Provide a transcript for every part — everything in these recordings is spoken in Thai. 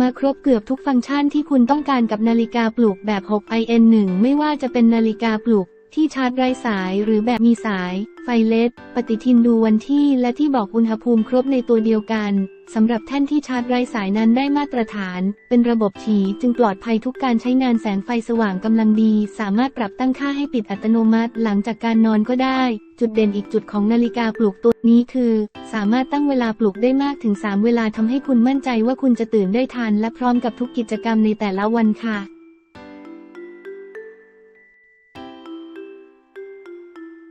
มาครบเกือบทุกฟังก์ชันที่คุณต้องการกับนาฬิกาปลุกแบบ 6 IN1 ไม่ว่าจะเป็นนาฬิกาปลุก ที่ชาร์จไร้สายหรือแบบมีสาย ไฟเลสปฏิทินดูวันที่และที่บอกอุณหภูมิครบในตัวเดียวกันสำหรับแท่นที่ชาร์จไร้สายนั้นได้มาตรฐาน เป็นระบบฉีจึงปลอดภัยทุกการใช้งานแสงไฟสว่างกำลังดี สามารถปรับตั้งค่าให้ปิดอัตโนมัติหลังจากการนอนก็ได้ จุดเด่นอีกจุดของนาฬิกาปลุกตัวนี้คือ สามารถตั้งเวลาปลุกได้มากถึง 3 เวลาทำให้คุณมั่นใจว่าคุณจะตื่นได้ทันและพร้อมกับทุกกิจกรรมในแต่ละวันค่ะ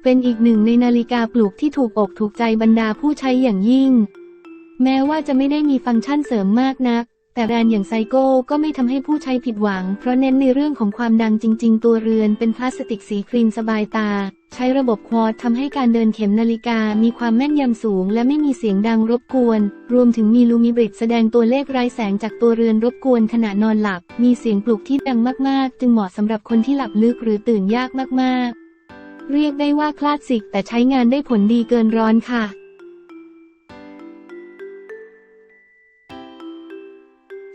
เป็นอีกหนึ่งในนาฬิกาปลุกที่ถูกอกถูกใจบรรดาผู้ใช้อย่างยิ่ง แม้ว่าจะไม่ได้มีฟังก์ชันเสริมมากนัก แต่แบรนด์อย่างไซโก้ก็ไม่ทำให้ผู้ใช้ผิดหวัง เพราะเน้นในเรื่องของความดังจริง ๆ ตัวเรือนเป็นพลาสติกสีครีมสบายตา ใช้ระบบควอดทำให้การเดินเข็มนาฬิกามีความแม่นยำสูง และไม่มีเสียงดังรบกวน รวมถึงมีลูมิบริดแสดงตัวเลขรายแสงจากตัวเรือนรบกวนขณะนอนหลับ มีเสียงปลุกที่ดังมากๆ จึงเหมาะสำหรับคนที่หลับลึกหรือตื่นยากมากๆ เรียกได้ว่าคลาสสิกแต่ใช้งานได้ผลดีเกินร้อนค่ะ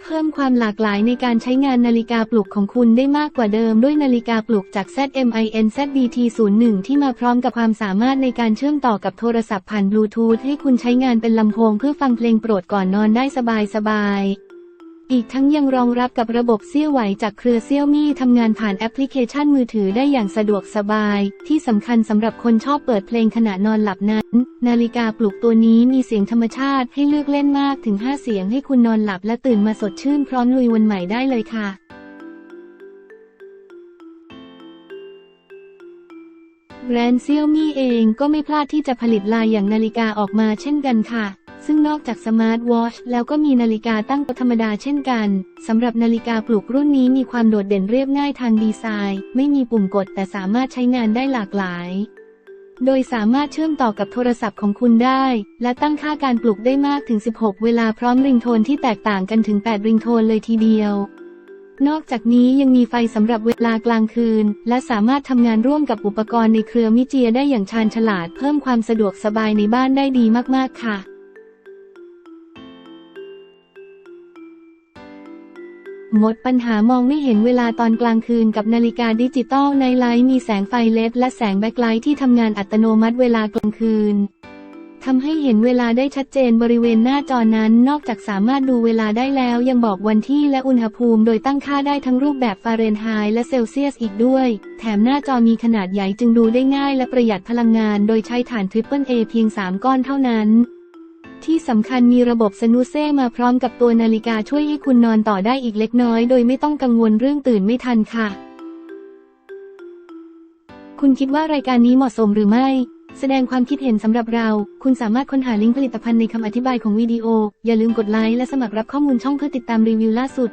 เพิ่มความหลากหลายในการใช้งานนาฬิกาปลุกของคุณได้มากกว่าเดิมด้วยนาฬิกาปลุกจาก ZMIN ZDT01 ที่มาพร้อมกับความสามารถในการเชื่อมต่อกับโทรศัพท์ผ่านบลูทูธให้คุณใช้งานเป็นลำโพงเพื่อฟังเพลงโปรดก่อนนอนได้สบายๆ อีกทั้งยังรองรับกับระบบเซี่ยวไหวจากเครือเซี่ยวมี่ทำงานผ่านแอปพลิเคชันมือถือได้อย่างสะดวกสบาย ที่สำคัญสำหรับคนชอบเปิดเพลงขณะนอนหลับนั้น นาฬิกาปลุกตัวนี้มีเสียงธรรมชาติให้เลือกเล่นมากถึง 5 เสียงให้คุณนอนหลับและตื่นมาสดชื่นพร้อมลุยวันใหม่ได้เลยค่ะแบรนด์เซี่ยวมี่เองก็ไม่พลาดที่จะผลิตลายอย่างนาฬิกาออกมาเช่นกันค่ะ ซึ่งนอกจากสมาร์ทวอชแล้วก็มีนาฬิกาตั้งธรรมดาเช่นกัน สำหรับนาฬิกาปลุกรุ่นนี้มีความโดดเด่นเรียบง่ายทางดีไซน์ ไม่มีปุ่มกดแต่สามารถใช้งานได้หลากหลาย โดยสามารถเชื่อมต่อกับโทรศัพท์ของคุณได้ และตั้งค่าการปลุกได้มากถึง 16 เวลาพร้อมริงโทนที่แตกต่างกันถึง 8 ริงโทนเลยทีเดียวนอกจากนี้ยังมีไฟสำหรับเวลากลางคืน และสามารถทำงานร่วมกับอุปกรณ์ในเครือมิเจียได้อย่างชาญฉลาดเพิ่มความสะดวกสบายในบ้านได้ดีมากๆค่ะ หมดปัญหามองไม่เห็นเวลาตอนกลางคืนกับนาฬิกาดิจิตอลในไลท์มีแสงไฟเลดและแสงแบ็คไลท์ที่ทำงานอัตโนมัติเวลากลางคืนทำให้เห็นเวลาได้ชัดเจนบริเวณหน้าจอนั้น นอกจากสามารถดูเวลาได้แล้วยังบอกวันที่และอุณหภูมิ โดยตั้งค่าได้ทั้งรูปแบบฟาเรนไฮต์และเซลเซียสอีกด้วย แถมหน้าจอมีขนาดใหญ่จึงดูได้ง่ายและประหยัดพลังงาน โดยใช้ฐานทริปเปิลเอเพียง 3 ก้อนเท่านั้น ที่สำคัญมีระบบสนุเซ่มาพร้อมกับตัวนาฬิกาช่วยให้คุณนอนต่อได้อีกเล็กน้อย โดยไม่ต้องกังวลเรื่องตื่นไม่ทันค่ะ คุณคิดว่ารายการนี้เหมาะสมหรือไม่ แสดงความคิดเห็นสำหรับเรา คุณสามารถค้นหาลิงก์ผลิตภัณฑ์ในคำอธิบายของวิดีโอ อย่าลืมกดไลค์และสมัครรับข้อมูลช่องเพื่อติดตามรีวิวล่าสุด